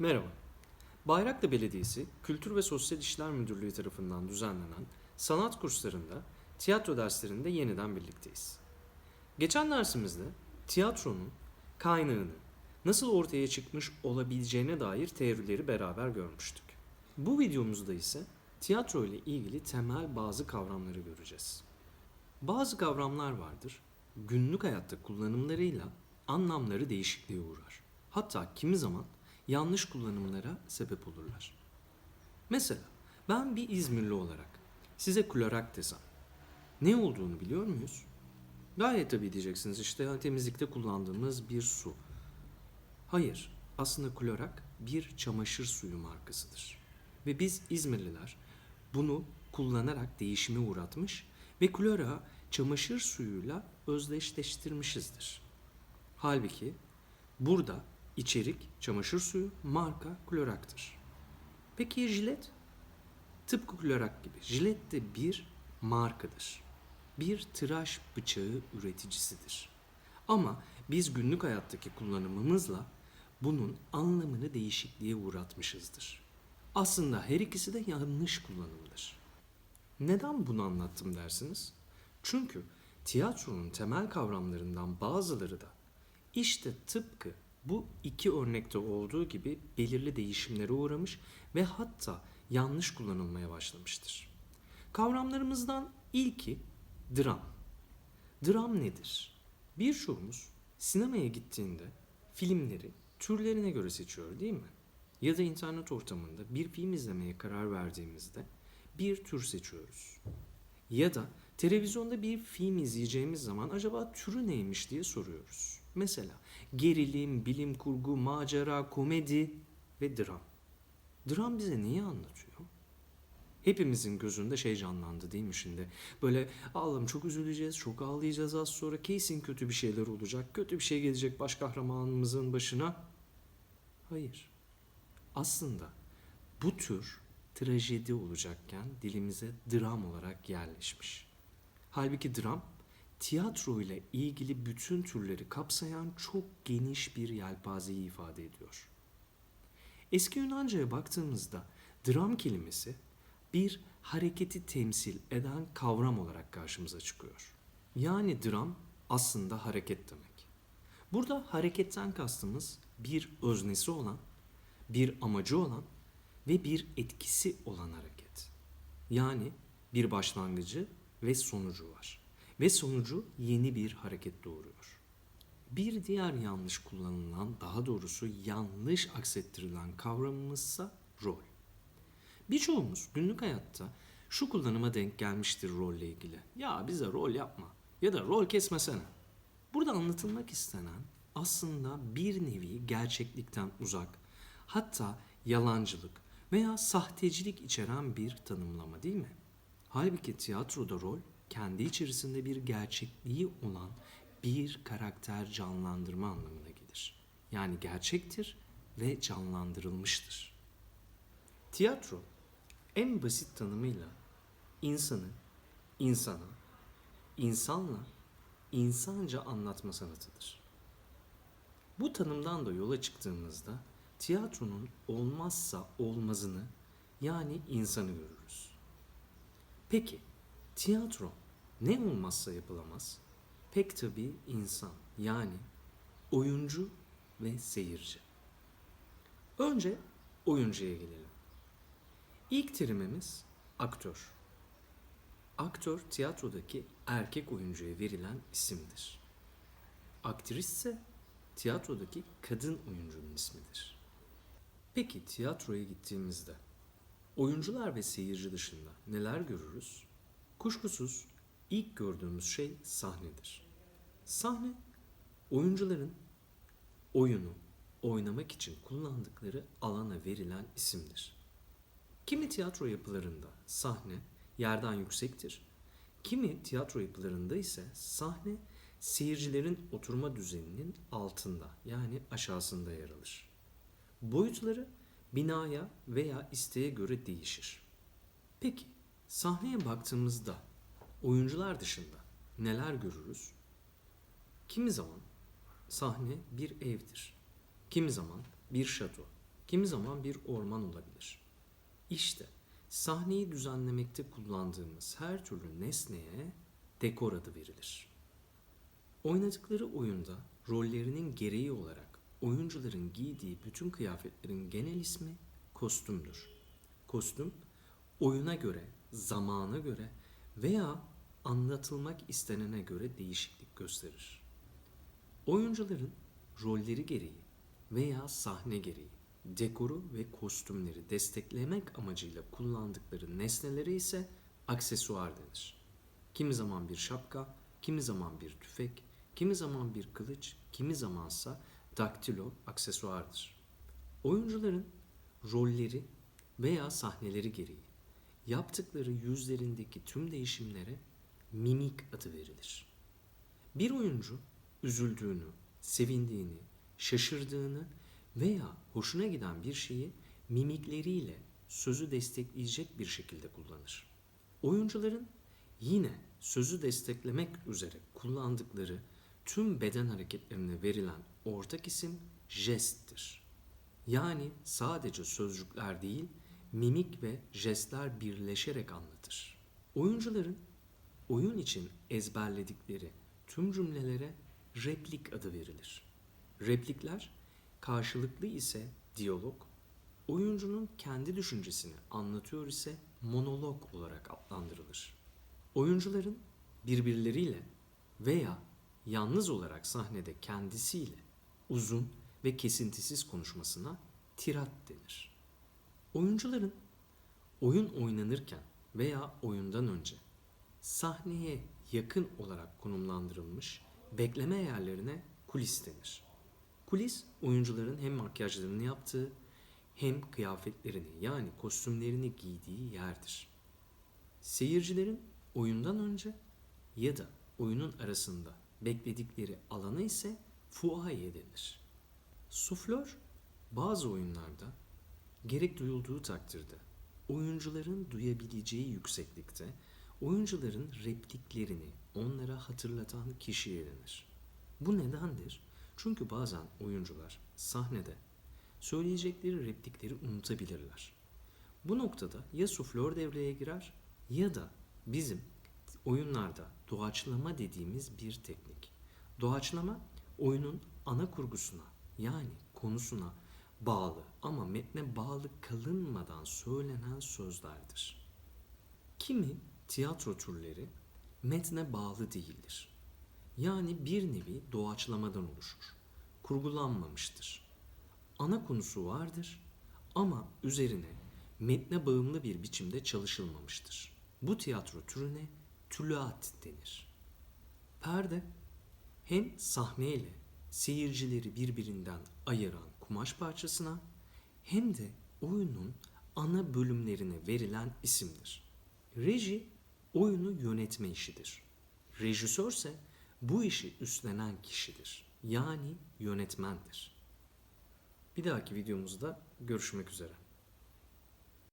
Merhaba. Bayraklı Belediyesi Kültür ve Sosyal İşler Müdürlüğü tarafından düzenlenen sanat kurslarında tiyatro derslerinde yeniden birlikteyiz. Geçen dersimizde tiyatronun kaynağını, nasıl ortaya çıkmış olabileceğine dair teorileri beraber görmüştük. Bu videomuzda ise tiyatro ile ilgili temel bazı kavramları göreceğiz. Bazı kavramlar vardır. Günlük hayatta kullanımlarıyla anlamları değişikliğe uğrar. Hatta kimi zaman yanlış kullanımlara sebep olurlar. Mesela ben bir İzmirli olarak size klorak desem ne olduğunu biliyor muyuz? Gayet tabii diyeceksiniz işte temizlikte kullandığımız bir su. Hayır aslında klorak bir çamaşır suyu markasıdır. Ve biz İzmirliler bunu kullanarak değişime uğratmış ve klora çamaşır suyuyla özdeşleştirmişizdir. Halbuki burada içerik çamaşır suyu, marka kloraktır. Peki jilet? Tıpkı klorak gibi. Jilet de bir markadır. Bir tıraş bıçağı üreticisidir. Ama biz günlük hayattaki kullanımımızla bunun anlamını değişikliğe uğratmışızdır. Aslında her ikisi de yanlış kullanımdır. Neden bunu anlattım dersiniz? Çünkü tiyatronun temel kavramlarından bazıları da işte tıpkı bu iki örnekte olduğu gibi belirli değişimlere uğramış ve hatta yanlış kullanılmaya başlamıştır. Kavramlarımızdan ilki dram. Dram nedir? Birçoğumuz sinemaya gittiğinde filmleri türlerine göre seçiyor değil mi? Ya da internet ortamında bir film izlemeye karar verdiğimizde bir tür seçiyoruz. Ya da televizyonda bir film izleyeceğimiz zaman acaba türü neymiş diye soruyoruz. Mesela gerilim, bilim kurgu, macera, komedi ve dram. Dram bize neyi anlatıyor? Hepimizin gözünde şey canlandı değil mi şimdi? Böyle Allah'ım çok üzüleceğiz, çok ağlayacağız az sonra. Kesin kötü bir şeyler olacak. Kötü bir şey gelecek baş kahramanımızın başına. Hayır. Aslında bu tür trajedi olacakken dilimize dram olarak yerleşmiş. Halbuki dram tiyatro ile ilgili bütün türleri kapsayan çok geniş bir yelpazeyi ifade ediyor. Eski Yunanca'ya baktığımızda dram kelimesi bir hareketi temsil eden kavram olarak karşımıza çıkıyor. Yani dram aslında hareket demek. Burada hareketten kastımız bir öznesi olan, bir amacı olan ve bir etkisi olan hareket. Yani bir başlangıcı ve sonucu var. Ve sonucu yeni bir hareket doğuruyor. Bir diğer yanlış kullanılan, daha doğrusu yanlış aksettirilen kavramımızsa rol. Birçoğumuz günlük hayatta şu kullanıma denk gelmiştir rolle ilgili. Ya bize rol yapma ya da rol kesmesene. Burada anlatılmak istenen aslında bir nevi gerçeklikten uzak, hatta yalancılık veya sahtecilik içeren bir tanımlama değil mi? Halbuki tiyatroda rol kendi içerisinde bir gerçekliği olan bir karakter canlandırma anlamına gelir. Yani gerçektir ve canlandırılmıştır. Tiyatro en basit tanımıyla insanı insana, insanla insanca anlatma sanatıdır. Bu tanımdan da yola çıktığımızda tiyatronun olmazsa olmazını yani insanı görürüz. Peki tiyatro ne olmazsa yapılamaz? Pek tabii insan yani oyuncu ve seyirci. Önce oyuncuya gelelim. İlk terimimiz aktör. Aktör tiyatrodaki erkek oyuncuya verilen isimdir. Aktris ise tiyatrodaki kadın oyuncunun ismidir. Peki tiyatroya gittiğimizde oyuncular ve seyirci dışında neler görürüz? Kuşkusuz ilk gördüğümüz şey sahnedir. Sahne oyuncuların oyunu oynamak için kullandıkları alana verilen isimdir. Kimi tiyatro yapılarında sahne yerden yüksektir. Kimi tiyatro yapılarında ise sahne seyircilerin oturma düzeninin altında yani aşağısında yer alır. Boyutları binaya veya isteğe göre değişir. Peki sahneye baktığımızda oyuncular dışında neler görürüz? Kimi zaman sahne bir evdir. Kimi zaman bir şato. kimi zaman bir orman olabilir. İşte sahneyi düzenlemekte kullandığımız her türlü nesneye dekor adı verilir. Oynadıkları oyunda rollerinin gereği olarak oyuncuların giydiği bütün kıyafetlerin genel ismi kostümdür. Kostüm oyuna göre, zamana göre veya anlatılmak istenene göre değişiklik gösterir. Oyuncuların rolleri gereği veya sahne gereği dekoru ve kostümleri desteklemek amacıyla kullandıkları nesnelere ise aksesuar denir. Kimi zaman bir şapka, kimi zaman bir tüfek, kimi zaman bir kılıç, kimi zamansa daktilo aksesuardır. Oyuncuların rolleri veya sahneleri gereği yaptıkları yüzlerindeki tüm değişimlere mimik adı verilir. Bir oyuncu üzüldüğünü, sevindiğini, şaşırdığını veya hoşuna giden bir şeyi mimikleriyle sözü destekleyecek bir şekilde kullanır. Oyuncuların yine sözü desteklemek üzere kullandıkları tüm beden hareketlerine verilen ortak isim jesttir. Yani sadece sözcükler değil, mimik ve jestler birleşerek anlatır. Oyuncuların oyun için ezberledikleri tüm cümlelere replik adı verilir. Replikler karşılıklı ise diyalog, oyuncunun kendi düşüncesini anlatıyor ise monolog olarak adlandırılır. Oyuncuların birbirleriyle veya yalnız olarak sahnede kendisiyle uzun ve kesintisiz konuşmasına tirat denir. Oyuncuların oyun oynanırken veya oyundan önce sahneye yakın olarak konumlandırılmış bekleme yerlerine kulis denir. Kulis oyuncuların hem makyajlarını yaptığı hem kıyafetlerini yani kostümlerini giydiği yerdir. Seyircilerin oyundan önce ya da oyunun arasında bekledikleri alana ise fuaye denir. Suflör bazı oyunlarda gerek duyulduğu takdirde oyuncuların duyabileceği yükseklikte oyuncuların repliklerini onlara hatırlatan kişiye denir. Bu nedendir? Çünkü bazen oyuncular sahnede söyleyecekleri replikleri unutabilirler. Bu noktada ya suflör devreye girer ya da bizim oyunlarda doğaçlama dediğimiz bir teknik. Doğaçlama oyunun ana kurgusuna yani konusuna bağlı ama metne bağlı kalınmadan söylenen sözlerdir. Kimi tiyatro türleri metne bağlı değildir. Yani bir nevi doğaçlamadan oluşur. Kurgulanmamıştır. Ana konusu vardır ama üzerine metne bağımlı bir biçimde çalışılmamıştır. Bu tiyatro türüne tülaat denir. Perde hem sahneyle seyircileri birbirinden ayıran kumaş parçasına hem de oyunun ana bölümlerine verilen isimdir. Reji oyunu yönetme işidir. Rejisör ise bu işi üstlenen kişidir. Yani yönetmendir. Bir dahaki videomuzda görüşmek üzere.